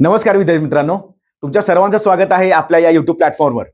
नमस्कार विद्यार्थी मित्रांनो. तुमच्या सर्वांचं स्वागत आहे आपल्या या युट्यूब प्लॅटफॉर्मवर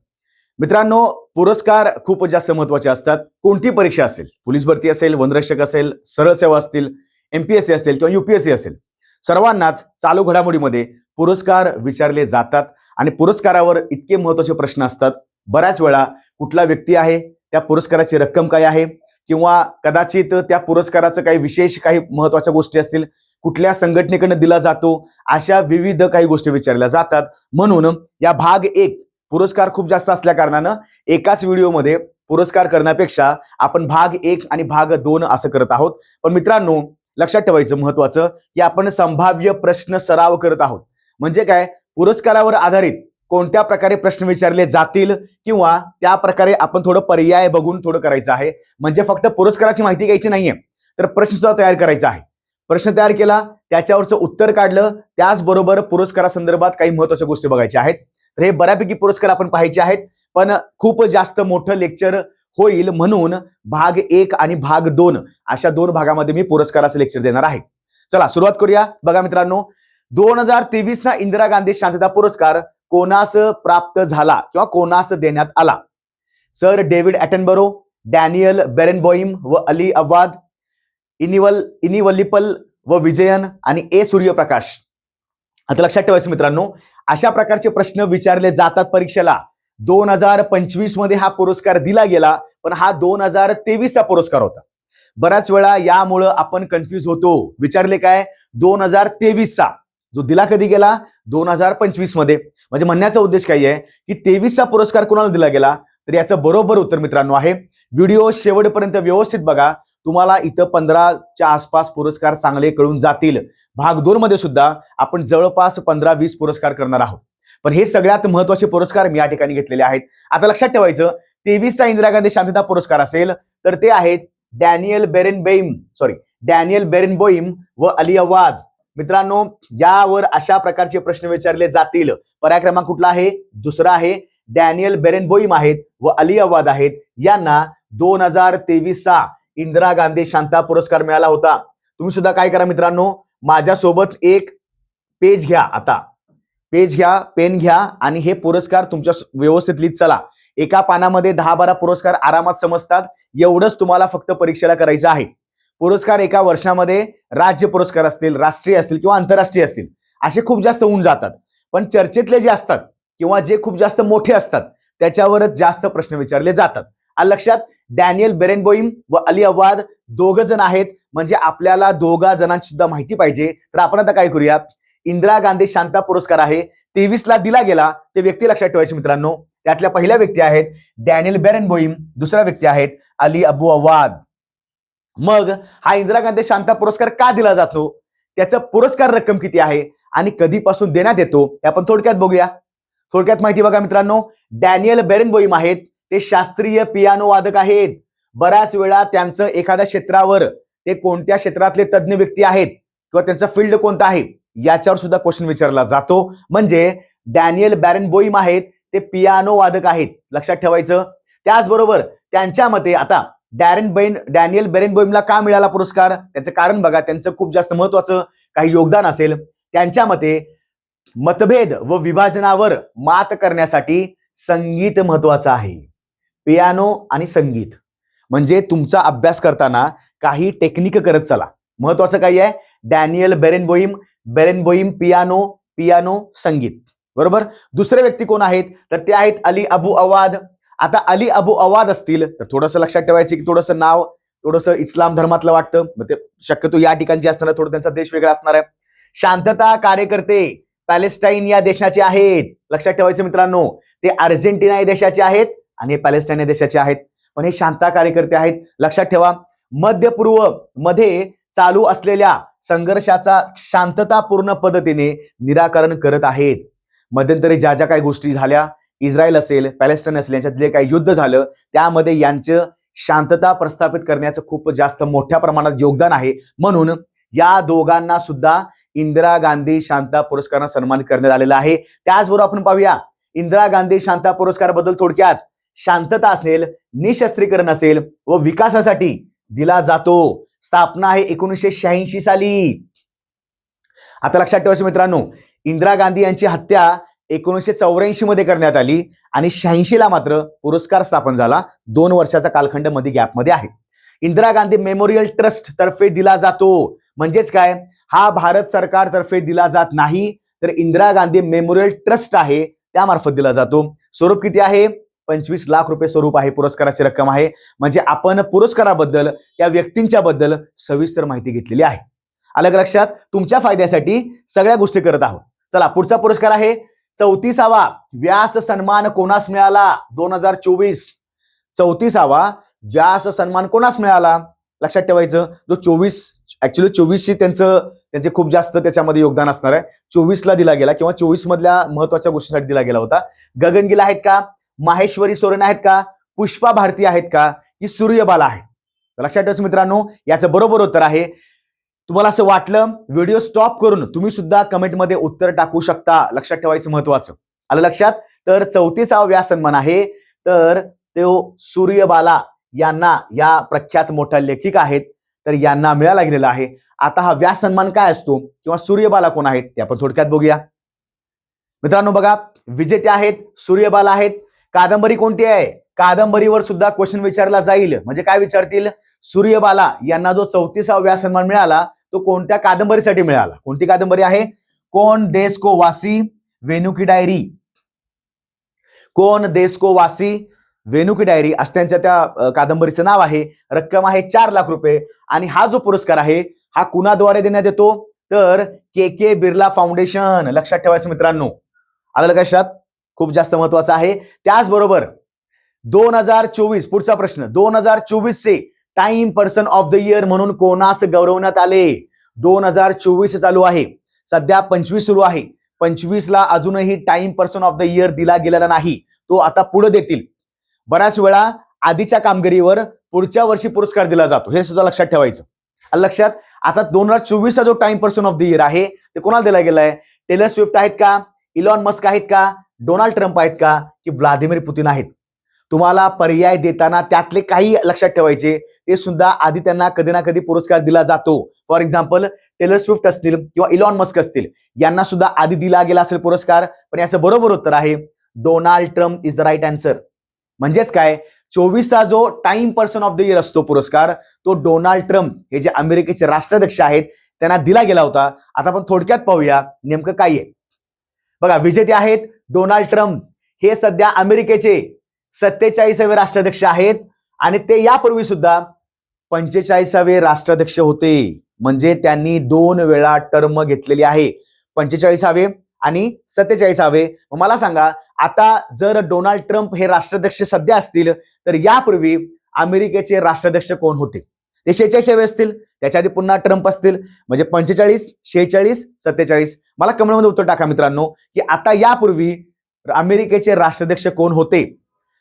मित्रांनो पुरस्कार खूप जास्त महत्त्वाचे असतात. कोणती परीक्षा असेल? पोलीस भरती असेल वनरक्षक असेल सरळ सेवा असतील एमपीएससी असेल किंवा युपीएससी असेल. सर्वांनाच चालू घडामोडीमध्ये पुरस्कार विचारले जातात आणि पुरस्कारावर इतके महत्त्वाचे प्रश्न असतात. बऱ्याच वेळा कुठला व्यक्ती आहे त्या पुरस्काराची रक्कम काय आहे? किंवा कदाचित त्या पुरस्काराचं काही विशेष काही महत्त्वाच्या गोष्टी असतील कुठल्या संघटनेकडनं दिला जातो अशा विविध काही गोष्टी विचारल्या जातात. म्हणून या भाग एक पुरस्कार खूप जास्त असल्या कारणानं एकाच व्हिडिओमध्ये पुरस्कार करण्यापेक्षा आपण भाग एक आणि भाग दोन असं करत आहोत. पण मित्रांनो लक्षात ठेवायचं महत्वाचं की आपण संभाव्य प्रश्न सराव करत आहोत. म्हणजे काय? पुरस्कारावर आधारित कोणत्या प्रकारे प्रश्न विचारले जातील किंवा त्या प्रकारे आपण थोडं पर्याय बघून थोडं करायचं आहे. म्हणजे फक्त पुरस्काराची माहिती घ्यायची नाहीये तर प्रश्न सुद्धा तयार करायचा आहे. प्रश्न तयार केला त्याच्यावरचं उत्तर काढलं. त्याचबरोबर पुरस्कारासंदर्भात काही महत्त्वाच्या गोष्टी बघायच्या आहेत. तर हे बऱ्यापैकी पुरस्कार आपण पाहायचे आहेत पण खूप जास्त मोठं लेक्चर होईल म्हणून भाग एक आणि भाग दोन अशा दोन भागामध्ये मी पुरस्काराचं लेक्चर देणार आहे. चला सुरुवात करूया. बघा मित्रांनो दोन हजार तेवीसचा इंदिरा गांधी शांतता पुरस्कार कोणास प्राप्त झाला किंवा कोणास देण्यात आला? Sir David Attenborough Daniel Barenboim व अली अवाद इनिवल इनिवलिपल व विजयन आणि ए सूर्यप्रकाश. आता लक्षात ठेवायचं मित्रांनो अशा प्रकारचे प्रश्न विचारले जातात परीक्षेला. दोन हजार पंचवीसमध्ये हा पुरस्कार दिला गेला पण हा दोन हजार तेवीसचा पुरस्कार होता. बऱ्याच वेळा यामुळं आपण कन्फ्युज होतो. विचारले काय? दोन हजार तेवीसचा. जो दिला कधी गेला? दोन हजार पंचवीसमध्ये. म्हणजे म्हणण्याचा उद्देश काय आहे? की तेवीसचा पुरस्कार कोणाला दिला गेला? तर याचं बरोबर उत्तर मित्रांनो आहे. व्हिडिओ शेवटपर्यंत व्यवस्थित बघा. तुम्हाला इथं पंधराच्या आसपास पुरस्कार चांगले कळून जातील. भाग दोन मध्ये सुद्धा आपण जवळपास पंधरा वीस पुरस्कार करणार आहोत. पण हे सगळ्यात महत्त्वाचे पुरस्कार मी या ठिकाणी घेतलेले आहेत. आता लक्षात ठेवायचं तेवीसचा इंदिरा गांधी शांतता पुरस्कार असेल तर ते आहेत Daniel Barenboim sorry Daniel Barenboim व अली अवाद मित्रांनो यावर अशा प्रकारचे प्रश्न विचारले जातील. पर्याय क्रमांक कुठला आहे? दुसरा आहे डॅनियल बेरेनबोईम आहेत व अली अवाद आहेत. यांना दोन हजार तेवीसचा इंदिरा गांधी शांता पुरस्कार मिळाला होता. तुम्ही सुद्धा काय करा मित्रांनो माझ्यासोबत एक पेज घ्या आता. पेज घ्या पेन घ्या आणि हे पुरस्कार तुमच्या व्यवस्थित लिहित चला. एका पानामध्ये दहा बारा पुरस्कार आरामात समजतात. एवढंच तुम्हाला फक्त परीक्षेला करायचं आहे. पुरस्कार एका वर्षामध्ये राज्य पुरस्कार असतील राष्ट्रीय असतील किंवा आंतरराष्ट्रीय असतील असे खूप जास्त होऊन जातात. पण चर्चेतले जे असतात किंवा जे खूप जास्त मोठे असतात त्याच्यावरच जास्त प्रश्न विचारले जातात. लक्षात डॅनियल बेरेनबोईम व अली अवाद दोघ जण आहेत. म्हणजे आपल्याला दोघा जणांची सुद्धा माहिती पाहिजे. तर आपण आता काय करूया इंदिरा गांधी शांता पुरस्कार आहे. तेवीस ला दिला गेला. ते व्यक्ती लक्षात ठेवायचे मित्रांनो. त्यातल्या पहिल्या व्यक्ती आहेत डॅनियल बेरेनबोईम. दुसरा व्यक्ती आहेत अली अबू अवाद मग हा इंदिरा गांधी शांता पुरस्कार का दिला जातो? त्याचं पुरस्कार रक्कम किती आहे? आणि कधीपासून देण्यात येतो? हे आपण थोडक्यात बघूया. थोडक्यात माहिती बघा मित्रांनो. डॅनियल बेरेनबोईम आहेत. ते शास्त्रीय पियानो वादक आहेत. बऱ्याच वेळा त्यांचं एखाद्या क्षेत्रावर ते कोणत्या क्षेत्रातले तज्ज्ञ व्यक्ती आहेत किंवा त्यांचं फील्ड कोणतं आहे याच्यावर सुद्धा क्वेश्चन विचारला जातो. म्हणजे डॅनियल बॅरेनबोईम आहेत ते पियानो वादक आहेत. लक्षात ठेवायचं. त्याचबरोबर त्यांच्या मते आता डॅरेन बैन डॅनियल बेरेनबोईमला का मिळाला पुरस्कार? त्याचं कारण बघा त्यांचं खूप जास्त महत्वाचं काही योगदान असेल. त्यांच्या मते मतभेद व विभाजनावर मात करण्यासाठी संगीत महत्वाचं आहे. पियानो आणि संगीत. म्हणजे तुमचा अभ्यास करताना काही टेक्निक करत चला. महत्वाचं काही आहे? Daniel Barenboim Barenboim piano piano संगीत. बरोबर? दुसरे व्यक्ती कोण आहेत? तर ते आहेत अली अबू अवाद. आता अली अबू अवाद असतील तर थोडंसं लक्षात ठेवायचं की थोडंसं नाव थोडंसं इस्लाम धर्मातलं वाटतं. मग ते शक्यतो या ठिकाणची असणार थोडं त्यांचा देश वेगळा असणार आहे. शांतता कार्यकर्ते पॅलेस्टाईन या देशाचे आहेत. लक्षात ठेवायचं मित्रांनो ते अर्जेंटिना या देशाचे आहेत. आणि हे पॅलेस्टाईन या देशाचे आहेत. पण हे शांता कार्यकर्ते आहेत. लक्षात ठेवा मध्य पूर्वमध्ये चालू असलेल्या संघर्षाचा शांततापूर्ण पद्धतीने निराकरण करत आहेत. मध्यंतरी ज्या ज्या काही गोष्टी झाल्या इस्रायल असेल पॅलेस्टाईन असेल यांच्यात जे काही युद्ध झालं त्यामध्ये यांचं शांतता प्रस्थापित करण्याचं खूप जास्त मोठ्या प्रमाणात योगदान आहे. म्हणून या दोघांना सुद्धा इंदिरा गांधी शांता पुरस्कारानं सन्मानित करण्यात आलेला आहे. त्याचबरोबर आपण पाहूया इंदिरा गांधी शांता पुरस्कारबद्दल थोडक्यात. शांतता असेल निशस्त्रीकरण असेल व विकासासाठी दिला जातो. स्थापना आहे एकोणीसशे शहाऐंशी साली. आता लक्षात ठेवायचं मित्रांनो इंदिरा गांधी यांची हत्या एकोणीसशे चौऱ्याऐंशी मध्ये करण्यात आली आणि शहाऐंशीला मात्र पुरस्कार स्थापन झाला. दोन वर्षाचा कालखंडमध्ये गॅपमध्ये आहे. इंदिरा गांधी मेमोरियल ट्रस्ट तर्फे दिला जातो. म्हणजेच काय? हा भारत सरकारतर्फे दिला जात नाही तर इंदिरा गांधी मेमोरियल ट्रस्ट आहे त्यामार्फत दिला जातो. स्वरूप किती आहे? पंचवीस लाख रुपये स्वरूप आहे पुरस्काराची रक्कम आहे. म्हणजे आपण पुरस्काराबद्दल त्या व्यक्तींच्या बद्दल सविस्तर माहिती घेतलेली आहे. अलग लक्षात? तुमच्या फायद्यासाठी सगळ्या गोष्टी करत आहोत. चला पुढचा पुरस्कार आहे. चौतीसावा व्यास सन्मान कोणास मिळाला? दोन हजार चोवीस. चौतीसावा व्यास सन्मान कोणास मिळाला? लक्षात ठेवायचं जो चोवीस ऍक्च्युली चोवीसशी त्यांचं त्यांचे खूप जास्त त्याच्यामध्ये योगदान असणार आहे. चोवीसला दिला गेला किंवा चोवीस मधल्या महत्त्वाच्या गोष्टीसाठी दिला गेला होता. गगनगिला आहेत का? माहेश्वरी सोरेन आहेत का? पुष्पा भारती आहेत का? की सूर्यबाला आहे? लक्षात ठेवायचं मित्रांनो याचं बरोबर उत्तर आहे. तुम्हाला असं वाटलं व्हिडिओ स्टॉप करून तुम्ही सुद्धा कमेंटमध्ये उत्तर टाकू शकता. लक्षात ठेवायचं महत्वाचं. आलं लक्षात? तर चौतीसावा व्यास सन्मान आहे. तर तो सूर्यबाला यांना या प्रख्यात मोठ्या लेखिका आहेत. तर यांना मिळाला गेलेला आहे. आता हा व्यास सन्मान काय असतो? किंवा सूर्यबाला कोण आहेत? ते आपण थोडक्यात बघूया. मित्रांनो बघा विजेते आहेत सूर्यबाला आहेत. कादंबरी कोणती आहे? कादंबरीवर सुद्धा क्वेश्चन विचारला जाईल. म्हणजे काय विचारतील? सूर्यबाला यांना जो चौतीसावा सन्मान मिळाला तो कोणत्या कादंबरीसाठी मिळाला? कोणती कादंबरी आहे? कोण देश को वासी वेणू की डायरी? कोण देश को वासी वेणू की डायरी? असं त्यांच्या त्या कादंबरीचं नाव आहे. रक्कम आहे चार लाख रुपये. आणि हा जो पुरस्कार आहे हा कुणाद्वारे देण्यात येतो? तर के के बिर्ला फाउंडेशन. लक्षात ठेवायचं मित्रांनो. आलं लक्षात? खूप जास्त महत्वाचं आहे. त्याचबरोबर दोन हजार चोवीस पुढचा प्रश्न. दोन हजार चोवीसचे Time person of the year म्हणून कोणास गौरवण्यात आले? दोन हजार चोवीस चालू आहे. सध्या पंचवीस सुरू आहे. पंचवीसला अजूनही Time person of the year दिला गेलेला नाही. तो आता पुढे देतील. बऱ्याच वेळा आधीच्या कामगिरीवर पुढच्या वर्षी पुरस्कार दिला जातो. हे सुद्धा लक्षात ठेवायचं. लक्षात आता दोन हजार चोवीसचा जो Time person of the year आहे ते कोणाला दिला गेलाय? टेलर स्विफ्ट आहेत का? इलॉन मस्क आहेत का? डोनाल्ड ट्रम्प आहेत का की व्लादिमीर पुतीन आहेत? तुम्हाला पर्याय देताना त्यातले काही लक्षात ठेवायचे ते सुद्धा आधी त्यांना कधी ना कधी पुरस्कार दिला जातो. फॉर एक्झाम्पल टेलर स्विफ्ट असतील किंवा इलॉन मस्क असतील यांना सुद्धा आधी दिला गेला असेल पुरस्कार पण याचं बरोबर उत्तर आहे Donald Trump is the right answer म्हणजेच काय? चोवीसचा जो Time person of the year असतो पुरस्कार तो डोनाल्ड ट्रम्प हे जे अमेरिकेचे राष्ट्राध्यक्ष आहेत त्यांना दिला गेला होता. आता आपण थोडक्यात पाहूया नेमकं काय आहे. बघा विजेते आहेत डोनाल्ड ट्रम्प हे सध्या अमेरिकेचे सत्तेचाळीसावे राष्ट्राध्यक्ष आहेत आणि ते यापूर्वी सुद्धा पंचेचाळीसावे राष्ट्राध्यक्ष होते. म्हणजे त्यांनी दोन वेळा टर्म घेतलेली आहे. पंचेचाळीसावे आणि सत्तेचाळीसावे. मला सांगा आता जर डोनाल्ड ट्रम्प हे राष्ट्राध्यक्ष सध्या असतील तर यापूर्वी अमेरिकेचे राष्ट्राध्यक्ष कोण होते? ते शेहेचाळीसावे असतील. त्याच्या आधी पुन्हा ट्रम्प असतील म्हणजे पंचेचाळीस शेहेचाळीस सत्तेचाळीस. मला कमेंटमध्ये उत्तर टाका मित्रांनो की आता यापूर्वी अमेरिकेचे राष्ट्राध्यक्ष कोण होते?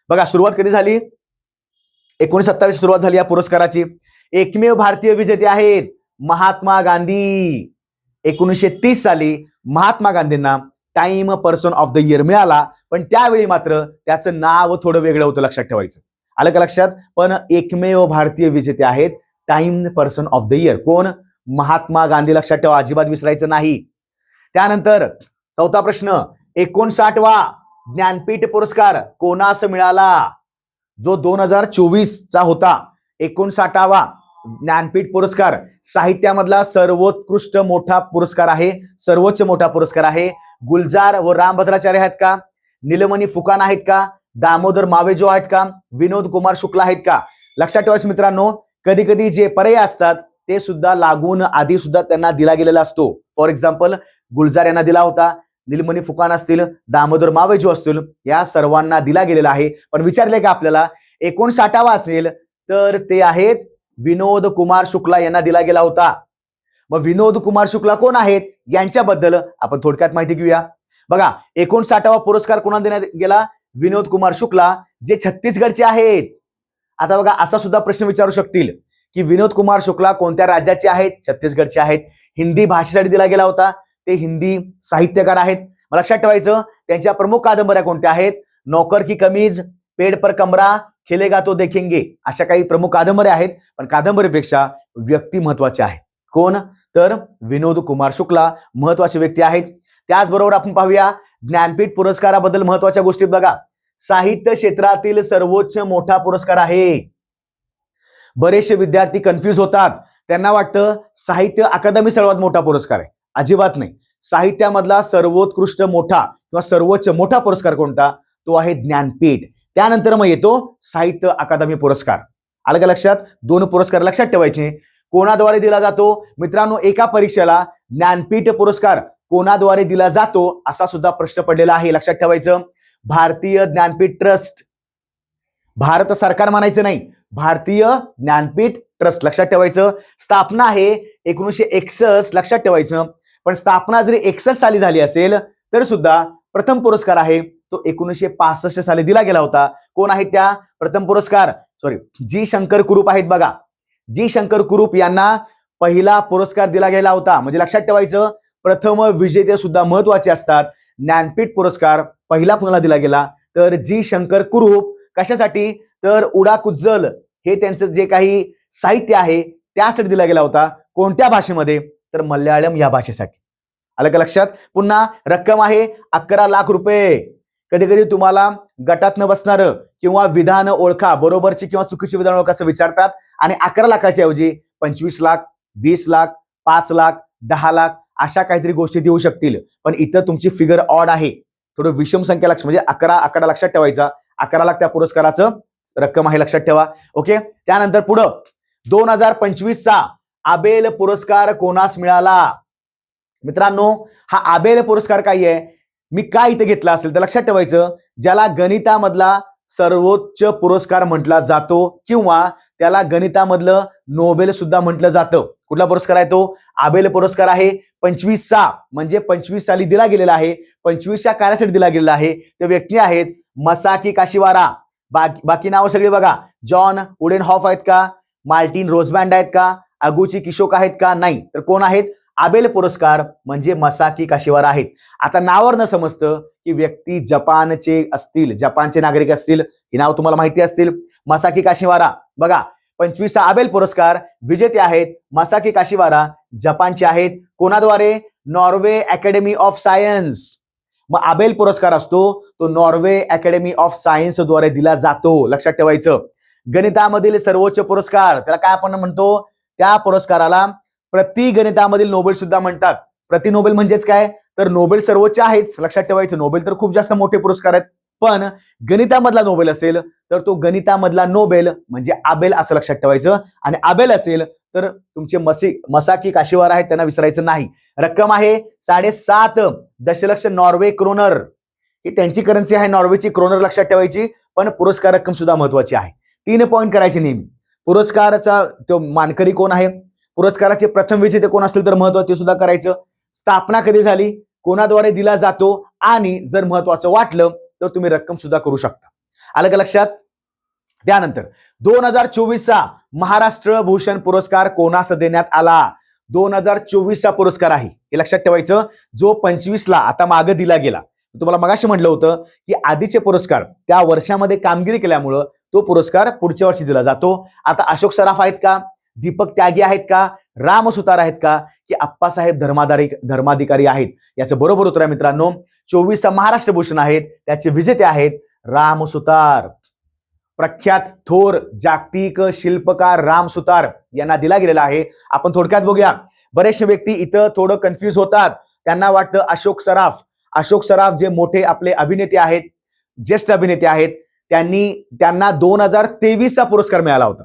बघा सुरुवात कधी झाली? एकोणीस सत्तावीस सुरुवात झाली या पुरस्काराची. एकमेव भारतीय विजेते आहेत महात्मा गांधी. एकोणीसशे तीस साली महात्मा गांधींना Time person of the year मिळाला पण त्यावेळी मात्र त्याचं नाव थोडं वेगळं होतं लक्षात ठेवायचं. आलं का लक्षात? पण एकमेव भारतीय विजेते आहेत Time person of the year कोण? महात्मा गांधी लक्षात ठेवा अजिबात विसरायचं नाही. त्यानंतर चौथा प्रश्न एकोणसाठवा ज्ञानपीठ पुरस्कार कोणास मिळाला? जो दोन हजार चोवीसचा होता. एकोणसाठावा ज्ञानपीठ पुरस्कार साहित्यामधला सर्वोत्कृष्ट मोठा पुरस्कार आहे. सर्वोच्च मोठा पुरस्कार आहे. गुलजार व रामभद्राचार्य आहेत का? निलमणी फुकान आहेत का? दामोदर मावेजो आहेत का? विनोद कुमार शुक्ला आहेत का? लक्षात ठेवायचं मित्रांनो कधी कधी जे पर्याय असतात ते सुद्धा लागून आधी सुद्धा त्यांना दिला गेलेला असतो. फॉर एक्झाम्पल गुलजार यांना दिला होता निलमणी फुकान असतील दामोदर मावेजू असतील या सर्वांना दिला गेलेला आहे. पण विचारले का आपल्याला एकोणसाठावा असेल तर ते आहेत विनोद कुमार शुक्ला यांना दिला गेला होता. मग विनोद कुमार शुक्ला कोण आहेत? यांच्याबद्दल आपण थोडक्यात माहिती घेऊया. बघा एकोणसाठावा पुरस्कार कोणाला देण्यात गेला? विनोद कुमार शुक्ला जे छत्तीसगडचे आहेत. आता बघा असा सुद्धा प्रश्न विचारू शकतील की विनोद कुमार शुक्ला कोणत्या राज्याचे आहेत? छत्तीसगडचे आहेत. हिंदी भाषेसाठी दिला गेला होता. ते हिंदी साहित्यकार आहेत. लक्षात ठेवायचं त्यांच्या प्रमुख कादंबऱ्या कोणत्या आहेत? नोकर की कमीज पेड पर कमरा खेलेगा तो देखेंगे अशा काही प्रमुख कादंबऱ्या आहेत. पण कादंबरीपेक्षा व्यक्ती महत्त्वाचे आहेत. कोण? तर विनोद कुमार शुक्ला महत्त्वाचे व्यक्ती आहेत. त्याचबरोबर आपण पाहूया ज्ञानपीठ पुरस्काराबद्दल महत्त्वाच्या गोष्टी बघा. साहित्य क्षेत्रातील सर्वोच्च मोठा पुरस्कार आहे. बरेचसे विद्यार्थी कन्फ्यूज होतात. त्यांना वाटतं साहित्य अकादमी सर्वात मोठा पुरस्कार आहे. अजिबात नाही. साहित्यामधला सर्वोत्कृष्ट मोठा किंवा सर्वोच्च मोठा पुरस्कार कोणता? तो आहे ज्ञानपीठ. त्यानंतर मग येतो साहित्य अकादमी पुरस्कार. आलं का लक्षात? दोन पुरस्कार लक्षात ठेवायचे. कोणाद्वारे दिला जातो? मित्रांनो एका परीक्षेला ज्ञानपीठ पुरस्कार कोणाद्वारे दिला जातो? असा सुद्धा प्रश्न पडलेला आहे. लक्षात ठेवायचं. भारतीय ज्ञानपीठ ट्रस्ट. भारत सरकार म्हणायचं नाही. भारतीय ज्ञानपीठ ट्रस्ट. लक्षात ठेवायचं. स्थापना आहे एकोणीसशे एकसष्ट लक्षात ठेवायचं. पण स्थापना जरी एकसष्ट साली झाली असेल तर सुद्धा प्रथम पुरस्कार आहे तो एकोणीसशे पासष्ट साली दिला गेला होता. कोण आहेत त्या? प्रथम पुरस्कार. सॉरी जी शंकर कुरूप आहेत बघा. जी शंकर कुरूप यांना पहिला पुरस्कार दिला गेला होता. म्हणजे लक्षात ठेवायचं प्रथम विजेते सुद्धा महत्त्वाचे असतात. ज्ञानपीठ पुरस्कार पहिला कुणाला दिला गेला? तर जी शंकर कुरूप. कशासाठी? तर उडा कुज्जल हे त्यांचं जे काही साहित्य आहे त्यासाठी दिला गेला होता. कोणत्या भाषेमध्ये? तर मल्याळम या भाषेसाठी. आलं का लक्षात? पुन्हा रक्कम आहे अकरा लाख रुपये. कधी कधी तुम्हाला गटात न बसणार किंवा विधान ओळखा बरोबरची किंवा चुकीची विधान ओळखा असं विचारतात. आणि अकरा लाखाच्या ऐवजी पंचवीस लाख वीस लाख पाच लाख दहा लाख अशा काहीतरी गोष्टी देऊ शकतील. पण इथं तुमची फिगर ऑड आहे. थोडं विषम संख्या लक्ष म्हणजे अकरा अकरा लक्षात ठेवायचा. अकरा लाख त्या पुरस्काराचं रक्कम आहे लक्षात ठेवा. ओके? त्यानंतर पुढं. दोन हजार पंचवीसचा आबेल पुरस्कार कोणास मिळाला? मित्रांनो हा आबेल पुरस्कार काय आहे? मी काय इथे घेतला असेल? तर लक्षात ठेवायचं ज्याला गणितामधला सर्वोच्च पुरस्कार म्हटला जातो किंवा त्याला गणितामधलं नोबेल सुद्धा म्हटलं जातं. कुठला पुरस्कार आहे तो? आबेल पुरस्कार आहे. पंचवीसचा म्हणजे पंचवीस साली दिला गेलेला आहे. पंचवीसच्या कार्यासाठी दिला गेलेला आहे. ते व्यक्ती आहेत मसाकी काशिवारा. बाकी बाकी नावं सगळी बघा. जॉन उडेन हॉफ आहेत का? मार्टिन रोजबँड आहेत का? अगुची किशोक आहेत का? नाही. तर कोण आहेत? आबेल पुरस्कार म्हणजे मसाकी काशिवार आहेत. आता नावावर न समजतं की व्यक्ती जपानचे असतील जपानचे नागरिक असतील हे नाव तुम्हाला माहिती असतील. मसाकी काशिवारा. बघा पंचवीसा आबेल पुरस्कार विजेते आहेत मसाकी काशिवारा जपानचे आहेत कोणाद्वारे? Norway Academy of Science. मग आबेल पुरस्कार असतो तो नॉर्वे अकॅडमी ऑफ सायन्सद्वारे दिला जातो. लक्षात ठेवायचं. गणितामधील सर्वोच्च पुरस्कार त्याला काय आपण म्हणतो? त्या पुरस्काराला प्रति गणितामधील नोबेल सुद्धा म्हणतात. प्रति नोबेल म्हणजेच काय? तर नोबेल सर्वोच्च आहेच. लक्षात ठेवायचं नोबेल तर खूप जास्त मोठे पुरस्कार आहेत. पण गणितामधला नोबेल असेल तर तो गणितामधला नोबेल म्हणजे आबेल असं लक्षात ठेवायचं. आणि आबेल असेल तर तुमचे मसी मसाकी काशीवार आहेत त्यांना विसरायचं नाही. रक्कम आहे साडेसात दशलक्ष नॉर्वे क्रोनर. ही त्यांची करन्सी आहे नॉर्वेची क्रोनर लक्षात ठेवायची. पण पुरस्कार रक्कम सुद्धा महत्वाची आहे. तीन पॉईंट करायचे नेहमी. पुरस्काराचा तो मानकरी कोण आहे? पुरस्काराचे प्रथम विजेते कोण असतील तर महत्त्वाचे सुद्धा करायचं. स्थापना कधी झाली? कोणाद्वारे दिला जातो? आणि जर महत्वाचं वाटलं तर तुम्ही रक्कम सुद्धा करू शकता. आलं का लक्षात? त्यानंतर दोन हजार चोवीसचा महाराष्ट्र भूषण पुरस्कार कोणास देण्यात आला? दोन हजार चोवीसचा पुरस्कार आहे. हे लक्षात ठेवायचं. जो पंचवीसला आता मागं दिला गेला. तुम्हाला मगाशी म्हटलं होतं की आधीचे पुरस्कार त्या वर्षामध्ये कामगिरी केल्यामुळं तो पुरस्कार पुढच्या वर्षी दिला जातो. आता अशोक सराफ आहेत का? दीपक त्यागी आहेत का? राम सुतार आहेत का? की आप्पासाहेब धर्माधारी धर्माधिकारी आहेत. याचं बरोबर उत्तर आहे मित्रांनो. चोवीसचा महाराष्ट्र भूषण आहेत त्याचे विजेते आहेत राम सुतार. प्रख्यात थोर जागतिक शिल्पकार राम सुतार यांना दिला गेलेला आहे. आपण थोडक्यात बघूया. बरेचसे व्यक्ती इथं थोडं कन्फ्युज होतात. त्यांना वाटतं अशोक सराफ. अशोक सराफ जे मोठे आपले अभिनेते आहेत ज्येष्ठ अभिनेते आहेत त्यांनी त्यांना दोन हजार तेवीसचा पुरस्कार मिळाला होता.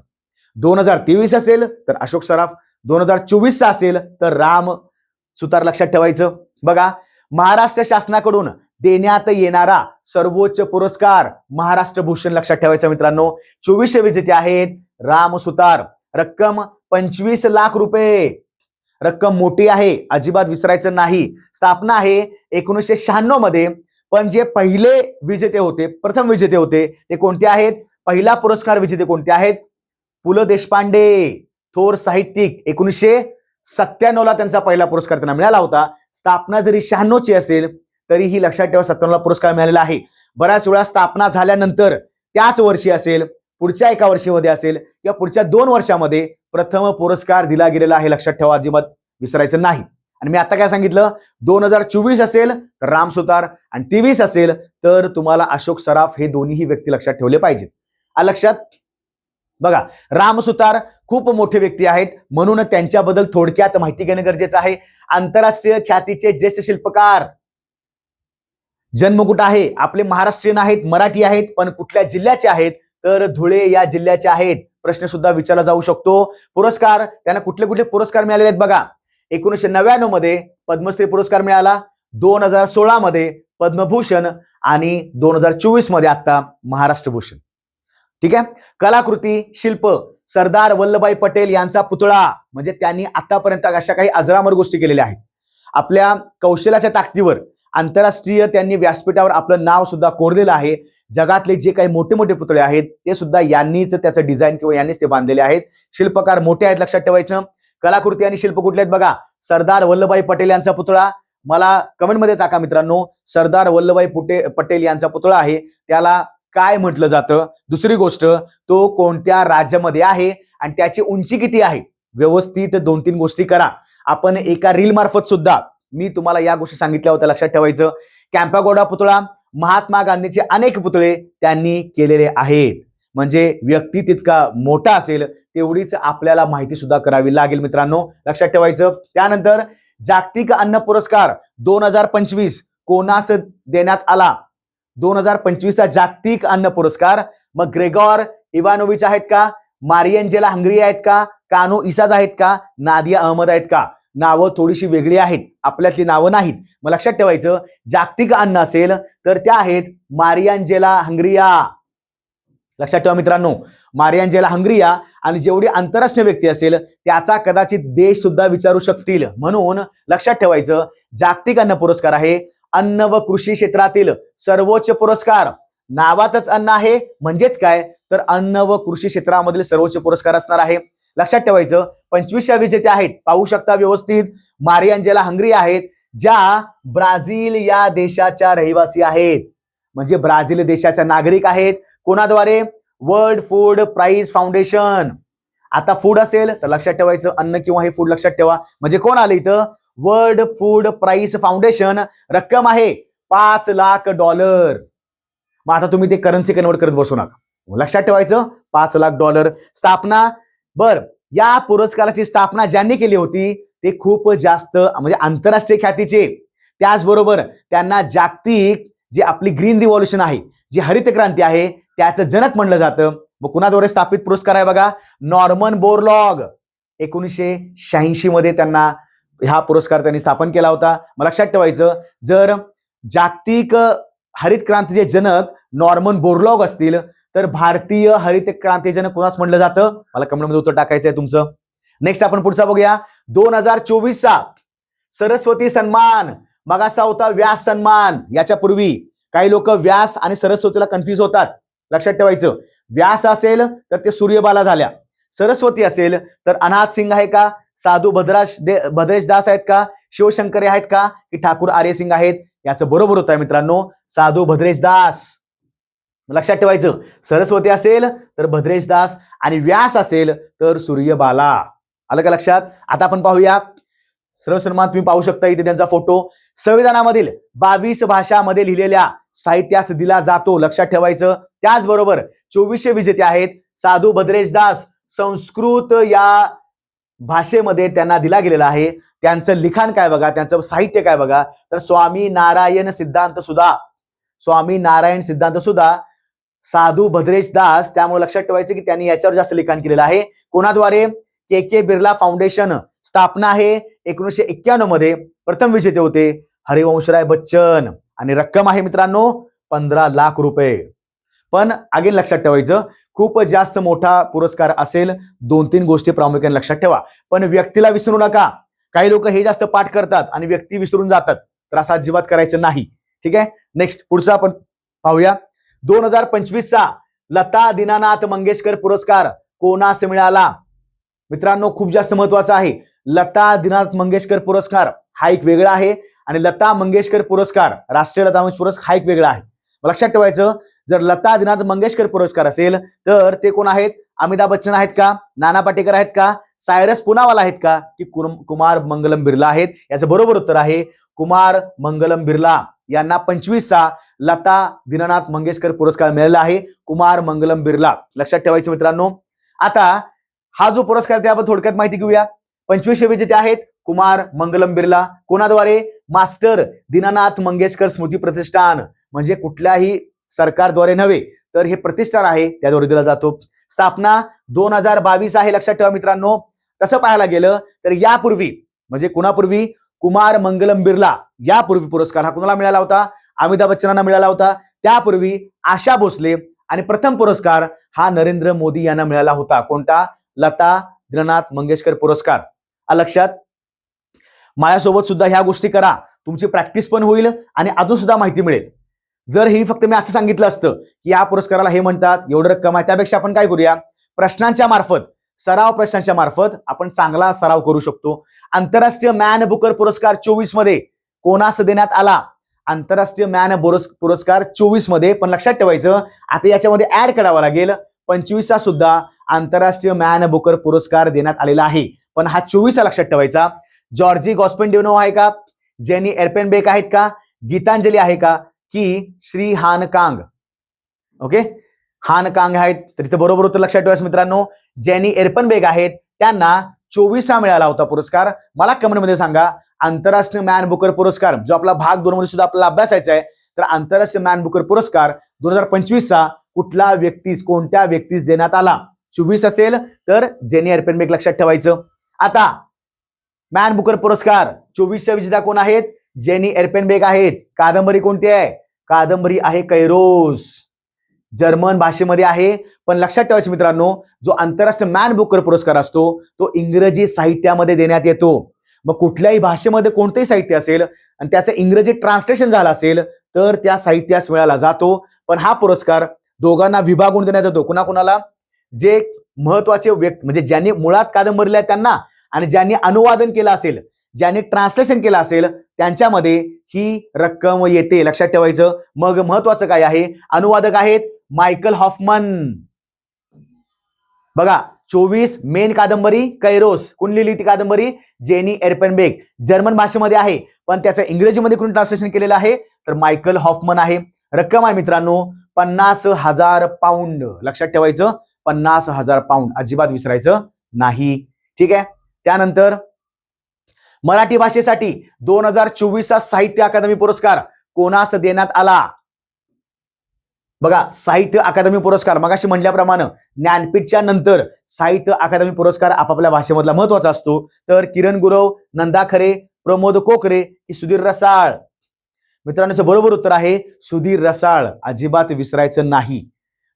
दोन हजार तेवीस असेल तर अशोक सराफ दोन हजार चोवीसचा असेल तर राम सुतार लक्षात ठेवायचं. बघा महाराष्ट्र शासनाकडून देण्यात येणारा सर्वोच्च पुरस्कार महाराष्ट्र भूषण लक्षात ठेवायचा मित्रांनो. चोवीसशे विजेते आहेत. राम सुतार. रक्कम पंचवीस लाख रुपये. रक्कम मोठी आहे. अजिबात विसरायचं नाही. स्थापना आहे एकोणीसशे शहाण्णवमध्ये. पण जे पहिले विजेते होते प्रथम विजेते होते ते कोणते आहेत? पहिला पुरस्कार विजेते कोणते आहेत? पु ल देशपांडे. थोर साहित्यिक. एकोणीसशे सत्त्याण्णवला त्यांचा पहिला पुरस्कार त्यांना मिळाला होता. स्थापना जरी शहाण्णवची असेल तरीही लक्षात ठेवा सत्त्याण्णवला पुरस्कार मिळालेला आहे. बऱ्याच वेळा स्थापना झाल्यानंतर त्याच वर्षी असेल पुढच्या एका वर्षीमध्ये असेल किंवा पुढच्या दोन वर्षामध्ये प्रथम पुरस्कार दिला गेलेला आहे लक्षात ठेवा अजिबात विसरायचं नाही. आणि मी आता काय सांगितलं? दोन हजार चोवीस असेल तर राम सुतार आणि तेवीस असेल तर तुम्हाला अशोक सराफ हे दोन्हीही व्यक्ती लक्षात ठेवले पाहिजेत. आ लक्षात बघा रामसुतार खूप मोठे व्यक्ती आहेत. म्हणून त्यांच्याबद्दल थोडक्यात माहिती घेणं गरजेचं आहे. आंतरराष्ट्रीय ख्यातीचे ज्येष्ठ शिल्पकार. जन्म कुठं आहे? आपले महाराष्ट्रीयन आहेत मराठी आहेत पण कुठल्या जिल्ह्याचे आहेत? तर धुळे या जिल्ह्याचे आहेत. प्रश्न सुद्धा विचारला जाऊ शकतो. पुरस्कार त्यांना कुठले कुठले पुरस्कार मिळालेले आहेत बघा. एकोणीसशे नव्याण्णवमध्ये पद्मश्री पुरस्कार मिळाला. दोन हजार सोळा मध्ये पद्मभूषण आणि दोन हजार चोवीसमध्ये आता महाराष्ट्र भूषण ठीक आहे? कलाकृती शिल्प सरदार वल्लभभाई पटेल यांचा पुतळा म्हणजे त्यांनी आतापर्यंत अशा काही अजरामर गोष्टी केलेल्या आहेत. आपल्या कौशल्याच्या ताकदीवर आंतरराष्ट्रीय त्यांनी व्यासपीठावर आपलं नाव सुद्धा कोरलेलं आहे. जगातले जे काही मोठे मोठे पुतळे आहेत ते सुद्धा यांनीच त्याचं डिझाईन किंवा यांनीच ते बांधलेले आहेत. शिल्पकार मोठे आहेत लक्षात ठेवायचं. कलाकृती आणि शिल्प कुठले आहेत बघा? सरदार वल्लभभाई पटेल यांचा पुतळा. मला कमेंटमध्ये टाका मित्रांनो. सरदार वल्लभभाई पुटे पटेल यांचा पुतळा आहे. त्याला काय म्हटलं जातं? दुसरी गोष्ट तो कोणत्या राज्यामध्ये आहे आणि त्याची उंची किती आहे? व्यवस्थित दोन तीन गोष्टी करा. आपण एका रील मार्फत सुद्धा मी तुम्हाला या गोष्टी सांगितल्या होत्या लक्षात ठेवायचं. कॅम्पागोडा पुतळा महात्मा गांधीचे अनेक पुतळे त्यांनी केलेले आहेत. म्हणजे व्यक्ती तितका मोठा असेल तेवढीच आपल्याला माहिती सुद्धा करावी लागेल मित्रांनो. लक्षात ठेवायचं. त्यानंतर जागतिक अन्न पुरस्कार दोन हजार पंचवीस कोणास देण्यात आला? दोन हजार पंचवीसचा जागतिक अन्न पुरस्कार. मग ग्रेगॉर इवानोविच आहेत का? मारियंजेला हंगरी आहेत का? कानो इसाज आहेत का? नादिया अहमद आहेत का? नावं थोडीशी वेगळी आहेत. आपल्यातली नावं नाहीत. मग लक्षात ठेवायचं जागतिक अन्न असेल तर त्या आहेत मारियांजेला हंगरिया. लक्षात ठेवा मित्रांनो मारियांजेला हंगरिया आणि जेवढी आंतरराष्ट्रीय व्यक्ती असेल त्याचा कदाचित देश सुद्धा विचारू शकतील. म्हणून लक्षात ठेवायचं जागतिक अन्न पुरस्कार आहे. अन्न व कृषी क्षेत्रातील सर्वोच्च पुरस्कार. नावातच अन्न आहे म्हणजेच काय? तर अन्न व कृषी क्षेत्रामधील सर्वोच्च पुरस्कार असणार आहे. लक्षात ठेवायचं पंचवीसच्या विजेते आहेत. पाहू शकता व्यवस्थित. मारियांजेला हंगरी आहेत ज्या ब्राझील या देशाच्या रहिवासी आहेत. म्हणजे ब्राझील देशाच्या नागरिक आहेत. कोणाद्वारे? World Food Prize Foundation. आता फूड असेल तर लक्षात ठेवायचं अन्न किंवा हे फूड लक्षात ठेवा. म्हणजे कोण आलं इथं? वर्ल्ड फूड प्राईस फाउंडेशन रक्कम आहे पाच लाख डॉलर मग आता तुम्ही ते करन्सी कन्वर्ट करत बसू नका. लक्षात ठेवायचं पाच लाख डॉलर स्थापना. बर या पुरस्काराची स्थापना ज्यांनी केली होती ते खूप जास्त म्हणजे आंतरराष्ट्रीय ख्यातीचे. त्याचबरोबर त्यांना जागतिक जे आपली ग्रीन रिव्हॉल्युशन आहे जी हरित क्रांती आहे त्याचं जनक म्हणलं जातं. मग कुणाद्वारे स्थापित पुरस्कार आहे बघा? नॉर्मन बोरलॉग एकोणीसशे शहाऐंशी मध्ये त्यांना हा पुरस्कार त्यांनी स्थापन केला होता. मग लक्षात ठेवायचं जर जागतिक हरित क्रांतीचे जनक नॉर्मन बोरलॉग असतील तर भारतीय हरित क्रांती जनक कोणास म्हटलं जातं? मला कमेंटमध्ये उत्तर टाकायचं आहे तुमचं. नेक्स्ट आपण पुढचा बघूया. दोन हजार चोवीसचा सरस्वती सन्मान मगाचा होता व्यास सन्मान. याच्या पूर्वी काही लोक व्यास आणि सरस्वतीला कन्फ्युज होतात. लक्षात ठेवायचं. व्यास असेल तर ते सूर्यबाला झाल्या. सरस्वती असेल तर अनाथ सिंग आहे का? साधू भद्राश दे भद्रेश दास आहेत का? शिवशंकरे आहेत का? की ठाकूर आर्य सिंग आहेत? याचं बरोबर होत आहे मित्रांनो. साधू भद्रेश दास लक्षात ठेवायचं. सरस्वती असेल तर भद्रेश दास आणि व्यास असेल तर सूर्यबाला. आलं का लक्षात? आता आपण पाहूया. सर्वसन्मान तुम्ही पाहू शकता इथे त्यांचा फोटो. संविधानामधील बावीस भाषामध्ये लिहिलेल्या साहित्यास दिला जातो. लक्षात ठेवायचं. त्याचबरोबर चोवीसशे विजेते आहेत. साधू भद्रेश दास संस्कृत या भाषेमध्ये त्यांना दिला गेलेला आहे. त्यांचं लिखाण काय बघा? त्यांचं साहित्य काय बघा? तर स्वामी नारायण सिद्धांत सुद्धा स्वामी नारायण सिद्धांत सुद्धा साधू भद्रेश दास त्यामुळे लक्षात ठेवायचं की त्यांनी याच्यावर जास्त लिखाण केलेलं आहे. कोणाद्वारे? के के बिर्ला फाउंडेशन स्थापना आहे एकोणीसशे एक्क्याण्णवमध्ये. प्रथम विजेते होते हरिवंशराय बच्चन. आणि रक्कम आहे मित्रांनो पंधरा लाख रुपये. पण अगेन लक्षात ठेवायचं खूप जास्त मोठा पुरस्कार असेल. दोन तीन गोष्टी प्रामुख्याने लक्षात ठेवा. पण व्यक्तीला विसरू नका. काही लोक हे जास्त पाठ करतात आणि व्यक्ती विसरून जातात. तर असं अजिबात करायचं नाही. ठीक आहे? नेक्स्ट पुढचा आपण पाहूया. दोन हजार पंचवीसचा लता दीनानाथ मंगेशकर पुरस्कार कोणास मिळाला? मित्रांनो खूप जास्त महत्त्वाचा आहे. लता दिनानाथ मंगेशकर पुरस्कार हा एक वेगळा आहे. आणि लता मंगेशकर पुरस्कार राष्ट्रीय लता मंगेशकर पुरस्कार हा एक वेगळा आहे. लक्षात ठेवायचं जर लता आदिनाथ मंगेशकर पुरस्कार असेल तर ते कोण आहेत? अमिताभ बच्चन आहेत का? नाना पाटेकर आहेत का? सायरस पुनावाला आहेत का? की कुमार मंगलम बिर्ला आहेत? याचं बरोबर उत्तर आहे कुमार मंगलम बिर्ला. यांना पंचवीसचा लता दीनानाथ मंगेशकर पुरस्कार मिळाला आहे कुमार मंगलम बिर्ला. लक्षात ठेवायचं मित्रांनो. आता हा जो पुरस्कार ते त्याबद्दल थोडक्यात माहिती घेऊया. पंचवीसशे विजेते आहेत कुमार मंगलम बिर्ला. कोणाद्वारे? मास्टर दीनानाथ मंगेशकर स्मृती प्रतिष्ठान. म्हणजे कुठल्याही सरकारद्वारे नव्हे तर हे प्रतिष्ठान आहे त्याद्वारे दिला जातो. स्थापना दोन हजार बावीस आहे लक्षात ठेवा मित्रांनो. तसं पाहायला गेलं तर यापूर्वी म्हणजे कुणापूर्वी? कुमार मंगलम बिर्ला. यापूर्वी पुरस्कार हा कुणाला मिळाला होता? अमिताभ बच्चनांना मिळाला होता. त्यापूर्वी आशा भोसले आणि प्रथम पुरस्कार हा नरेंद्र मोदी यांना मिळाला होता. कोणता? लता द्रनाथ मंगेशकर पुरस्कार. आ लक्षात? माझ्यासोबत सुद्धा ह्या गोष्टी करा. तुमची प्रॅक्टिस पण होईल आणि अजून सुद्धा माहिती मिळेल. जर हे फक्त मी असं सांगितलं असतं की या पुरस्काराला हे म्हणतात एवढं रक्कम आहे त्यापेक्षा आपण काय करूया? प्रश्नांच्या मार्फत सराव प्रश्नांच्या मार्फत आपण चांगला सराव करू शकतो. आंतरराष्ट्रीय मॅन बुकर पुरस्कार चोवीसमध्ये कोणास देण्यात आला? आंतरराष्ट्रीय मॅन बोरस पुरस्कार चोवीसमध्ये पण लक्षात ठेवायचं आता याच्यामध्ये ऍड करावा लागेल. पंचवीसचा सुद्धा आंतरराष्ट्रीय मॅन बुकर पुरस्कार देण्यात आलेला आहे. पण हा चोवीसचा लक्षात ठेवायचा. जॉर्जी गॉस्पेंडिनो आहे का? जेनी एरपेनबेक आहेत का? गीतांजली आहे का? की श्री हानकांग. ओके हान कांग आहेत. तर इथं बरोबर होतं लक्षात ठेवायचं मित्रांनो. जेनी एरपनबेग आहेत. त्यांना चोवीसचा मिळाला होता पुरस्कार. मला कमेंटमध्ये सांगा आंतरराष्ट्रीय मॅन बुकर पुरस्कार जो आपला भाग दोन मध्ये सुद्धा आपल्याला अभ्यासायचा आहे तर आंतरराष्ट्रीय मॅन बुकर पुरस्कार दोन हजार पंचवीसचा कुठला व्यक्तीस कोणत्या व्यक्तीस देण्यात आला? चोवीस असेल तर जेनी एरपेनबेग लक्षात ठेवायचं. आता मॅन बुकर पुरस्कार चोवीसच्या विजेता कोण आहेत? जेनी एरपेनबेग आहेत. कादंबरी कोणती आहे? कादंबरी आहे कैरोस. जर्मन भाषेमध्ये आहे. पण लक्षात ठेवायचं मित्रांनो जो आंतरराष्ट्रीय मॅन बुकर पुरस्कार असतो तो इंग्रजी साहित्यामध्ये देण्यात येतो. मग कुठल्याही भाषेमध्ये कोणतंही साहित्य असेल आणि त्याचं इंग्रजी ट्रान्सलेशन झालं असेल तर त्या साहित्यास मिळाला जातो. पण हा पुरस्कार दोघांना विभागून देण्यात येतो. कुणाकुणाला? जे महत्त्वाचे व्यक्ती म्हणजे ज्यांनी मुळात कादंबरी आहे त्यांना आणि ज्यांनी अनुवादन केलं असेल ज्यांनी ट्रान्सलेशन केलं असेल त्यांच्यामध्ये ही रक्कम येते. लक्षात ठेवायचं. मग महत्वाचं काय आहे? अनुवादक आहेत मायकल हॉफमन. बघा चोवीस मेन कादंबरी कैरोस. कोण लिहिली ती कादंबरी? जेनी एरपेनबेक जर्मन भाषेमध्ये आहे पण त्याचं इंग्रजीमध्ये कोणी ट्रान्सलेशन केलेलं आहे? तर मायकल हॉफमन आहे. रक्कम आहे मित्रांनो पन्नास हजार पाऊंड. लक्षात ठेवायचं. पन्नास हजार पाऊंड. अजिबात विसरायचं नाही. ठीक आहे? त्यानंतर मराठी भाषेसाठी दोन हजार चोवीसचा साहित्य अकादमी पुरस्कार कोणास देण्यात आला? बघा साहित्य अकादमी पुरस्कार मगाशी म्हटल्याप्रमाणे ज्ञानपीठच्या नंतर साहित्य अकादमी पुरस्कार आपापल्या भाषेमधला महत्त्वाचा असतो. तर किरण गुरव नंदा खरे प्रमोद कोकरे की सुधीर रसाळ? मित्रांनो बरोबर उत्तर आहे सुधीर रसाळ. अजिबात विसरायचं नाही.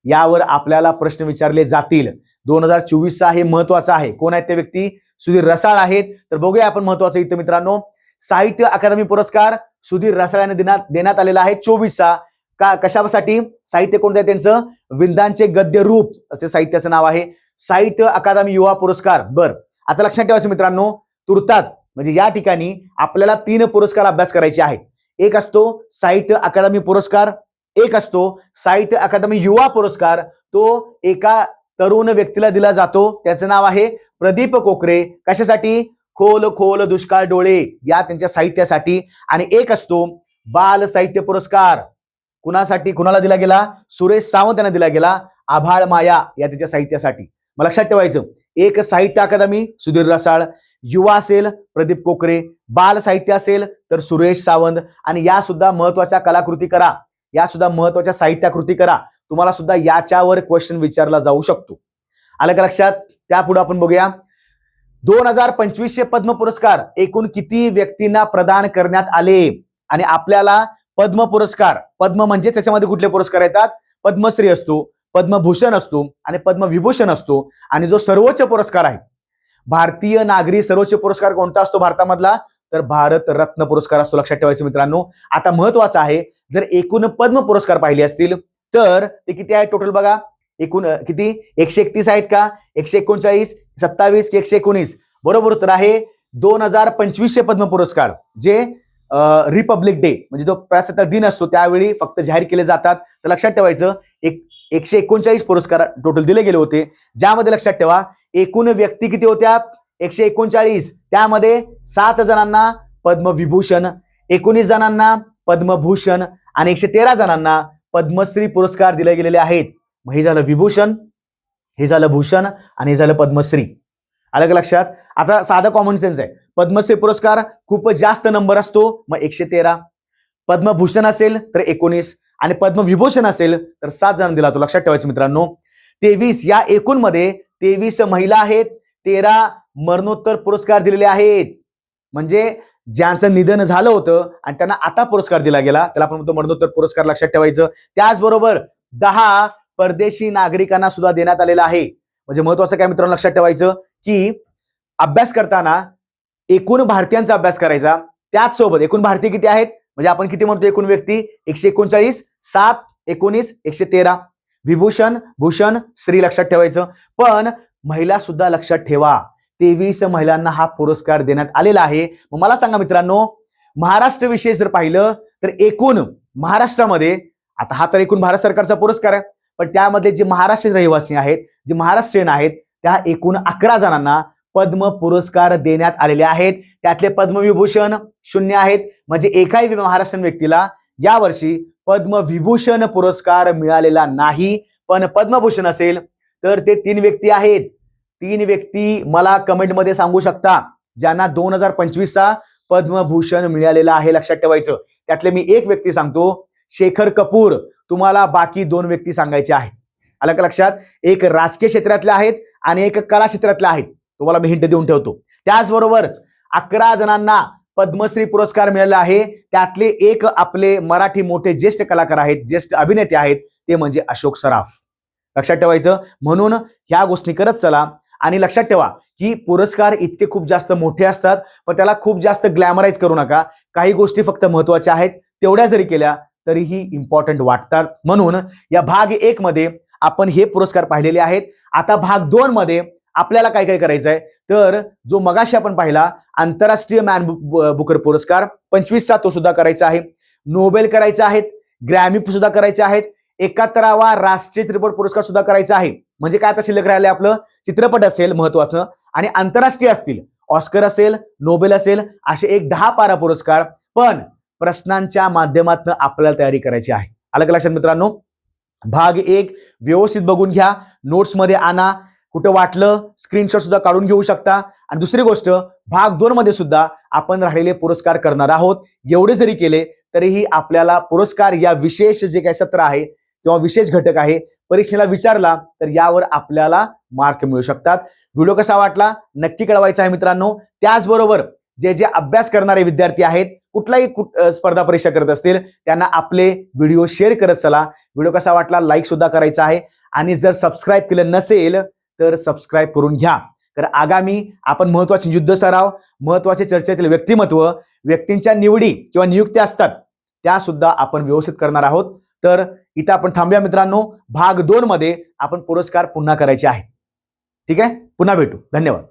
यावर आपल्याला प्रश्न विचारले जातील. दोन हजार चोवीसचा हे महत्त्वाचा आहे. कोण आहेत ते व्यक्ती? सुधीर रसाळ आहेत. तर बघूया आपण महत्वाचं इथं मित्रांनो. साहित्य अकादमी पुरस्कार सुधीर रसाळ यांना देण्यात देण्यात आलेला आहे चोवीसचा. का कशासाठी? साहित्य कोणतं आहे त्यांचं? विंदांचे गद्य रूप. असे साहित्याचं नाव आहे. साहित्य अकादमी युवा पुरस्कार. बर. आता लक्षात ठेवायचं मित्रांनो. तुर्तात म्हणजे या ठिकाणी आपल्याला तीन पुरस्कार अभ्यास करायचे आहेत. एक असतो साहित्य अकादमी पुरस्कार. एक असतो साहित्य अकादमी युवा पुरस्कार. तो एका तरुण व्यक्तीला दिला जातो. त्याचं नाव आहे प्रदीप कोकरे. कशासाठी? खोल खोल दुष्काळ डोळे या त्यांच्या साहित्यासाठी. आणि एक असतो बाल साहित्य पुरस्कार. कुणासाठी? कुणाला दिला गेला? सुरेश सावंत यांना दिला गेला. आभाळ माया या त्याच्या साहित्यासाठी. मग लक्षात ठेवायचं. एक साहित्य अकादमी सुधीर रसाळ. युवा असेल प्रदीप कोकरे. बाल साहित्य असेल तर सुरेश सावंत. आणि या सुद्धा महत्त्वाच्या कलाकृती करा. या सुद्धा महत्त्वाच्या साहित्याकृती करा. तुम्हाला सुद्धा याच्यावर क्वेश्चन विचारला जाऊ शकतो. आलं का लक्षात? त्यापुढे आपण बघूया. दोन हजार पंचवीसशे पद्म पुरस्कार एकूण किती व्यक्तींना प्रदान करण्यात आले? आणि आपल्याला पद्म पुरस्कार पद्म म्हणजे त्याच्यामध्ये कुठले पुरस्कार येतात? पद्मश्री असतो पद्मभूषण असतो आणि पद्मविभूषण असतो. आणि जो सर्वोच्च पुरस्कार आहे भारतीय नागरी सर्वोच्च पुरस्कार कोणता असतो भारतामधला? तर भारत रत्न पुरस्कार असतो लक्षात ठेवायचं मित्रांनो. आता महत्वाचं आहे जर एकूण पद्म पुरस्कार पाहिले असतील तर ते किती आहे टोटल बघा? एकूण किती? एकशे एकतीस आहेत का? एकशे एकोणचाळीस सत्तावीस की एकशे एकोणीस. बरोबर उत्तर आहे दोन हजार पंचवीसशे पद्म पुरस्कार जे रिपब्लिक डे म्हणजे जो प्रजासत्ताक दिन असतो त्यावेळी फक्त जाहीर केले जातात. तर लक्षात ठेवायचं एक एकशे एकोणचाळीस पुरस्कार टोटल दिले गेले होते. ज्यामध्ये लक्षात ठेवा एकूण व्यक्ती किती होत्या? एकशे एकोणचाळीस. त्यामध्ये सात जणांना पद्मविभूषण एकोणीस जणांना पद्मभूषण आणि एकशे तेरा जणांना पद्मश्री पुरस्कार दिले गेलेले आहेत. मग हे झालं विभूषण हे झालं भूषण आणि हे झालं पद्मश्री. आलं का लक्षात? आता साधं कॉमन सेन्स आहे. पद्मश्री पुरस्कार खूप जास्त नंबर असतो मग एकशे तेरा. पद्मभूषण असेल तर एकोणीस आणि पद्मविभूषण असेल तर सात जण दिला तो लक्षात ठेवायचं मित्रांनो. तेवीस या एकूणमध्ये तेवीस महिला आहेत तेरा मरणोत्तर पुरस्कार दिलेले आहेत. म्हणजे ज्यांचं निधन झालं होतं आणि त्यांना आता पुरस्कार दिला गेला त्याला आपण म्हणतो मरणोत्तर पुरस्कार लक्षात ठेवायचं. त्याचबरोबर दहा परदेशी नागरिकांना सुद्धा देण्यात आलेला आहे. म्हणजे महत्वाचं काय मित्रांनो लक्षात ठेवायचं? की अभ्यास करताना एकूण भारतीयांचा अभ्यास करायचा. त्याच सोबत एकूण भारतीय किती आहेत? म्हणजे आपण किती म्हणतो एकूण व्यक्ती? एकशे एकोणचाळीस सात एकोणीस एकशे तेरा. विभूषण भूषण श्री लक्षात ठेवायचं. पण महिला सुद्धा लक्षात ठेवा. तेवीस महिलांना हा पुरस्कार देण्यात आलेला आहे. मग मला सांगा मित्रांनो महाराष्ट्र विषय जर पाहिलं तर एकूण महाराष्ट्रामध्ये आता हा तर एकूण भारत सरकारचा पुरस्कार आहे पण त्यामध्ये जे महाराष्ट्र रहिवासी आहेत जे महाराष्ट्रीयन आहेत त्या एकूण अकरा जणांना पद्म पुरस्कार देण्यात आलेले आहेत. त्यातले पद्मविभूषण शून्य आहेत. म्हणजे एकाही महाराष्ट्रीयन व्यक्तीला यावर्षी पद्मविभूषण पुरस्कार मिळालेला नाही. पण पद्मभूषण असेल तर ते तीन व्यक्ती आहेत. तीन व्यक्ती मला कमेंटमध्ये सांगू शकता ज्यांना दोन हजार पंचवीसचा पद्मभूषण मिळालेला आहे लक्षात ठेवायचं. त्यातले मी एक व्यक्ती सांगतो शेखर कपूर. तुम्हाला बाकी दोन व्यक्ती सांगायचे आहेत. आलं का लक्षात? एक राजकीय क्षेत्रातले आहेत आणि एक कला क्षेत्रातले आहेत. तुम्हाला मी हिंट देऊन ठेवतो. त्याचबरोबर अकरा जणांना पद्मश्री पुरस्कार मिळाला आहे. त्यातले एक आपले मराठी मोठे ज्येष्ठ कलाकार आहेत ज्येष्ठ अभिनेते आहेत ते म्हणजे अशोक सराफ. लक्षात ठेवायचं? म्हणून ह्या गोष्टी करत चला. आणि लक्षात ठेवा की पुरस्कार इतके खूप जास्त मोठे असतात पण त्याला खूप जास्त ग्लॅमराईज करू नका. काही गोष्टी फक्त महत्त्वाच्या आहेत तेवढ्या जरी केल्या तरीही इम्पॉर्टंट वाटतात. म्हणून या भाग एक मध्ये आपण हे पुरस्कार पाहिलेले आहेत. आता भाग दोन मध्ये आपल्याला काय काय करायचं आहे तर जो मगाशी आपण पाहिला आंतरराष्ट्रीय मॅन बुकर पुरस्कार पंचवीसचा तो सुद्धा करायचा आहे. नोबेल करायचा आहेत ग्रॅमी सुद्धा करायचे आहेत एकाहत्तरावा राष्ट्रीय चित्रपट पुरस्कार सुद्धा करायचा आहे. म्हणजे काय आता शिल्लक राहिले आपलं? चित्रपट असेल महत्वाचं. आणि आंतरराष्ट्रीय असतील. ऑस्कर असेल नोबेल असेल असे एक दहा पारा पुरस्कार. पण प्रश्नांच्या माध्यमातून आपल्याला तयारी करायची आहे. आलं लक्षात मित्रांनो? भाग एक व्यवस्थित बघून घ्या. नोट्समध्ये आणा. कुठं वाटलं? स्क्रीनशॉट सुद्धा काढून घेऊ शकता. आणि दुसरी गोष्ट भाग दोन मध्ये सुद्धा आपण राहिलेले पुरस्कार करणार आहोत. एवढे जरी केले तरीही आपल्याला पुरस्कार या विशेष जे काही सत्र आहे किंवा विशेष घटक आहे परीक्षेला विचारला तर यावर आपल्याला मार्क मिळू शकतात. व्हिडिओ कसा वाटला? नक्की कळवायचा आहे मित्रांनो. त्याचबरोबर जे जे अभ्यास करणारे विद्यार्थी आहेत कुठलाही कुठ- स्पर्धा परीक्षा करत असतील त्यांना आपले व्हिडिओ शेअर करत चला. व्हिडिओ कसा वाटला? लाईक सुद्धा करायचा आहे. आणि जर सबस्क्राईब केलं नसेल तर सबस्क्राईब करून घ्या. तर आगामी आपण महत्त्वाचे युद्ध सराव महत्त्वाचे चर्चेतील व्यक्तिमत्व व्यक्तींच्या निवडी किंवा नियुक्त्या असतात त्या सुद्धा आपण व्यवस्थित करणार आहोत. तर इथं आपण थांबूया मित्रांनो. भाग दोन मध्ये आपण पुरस्कार पुन्हा करायचे आहेत. ठीक आहे? पुन्हा भेटू. धन्यवाद.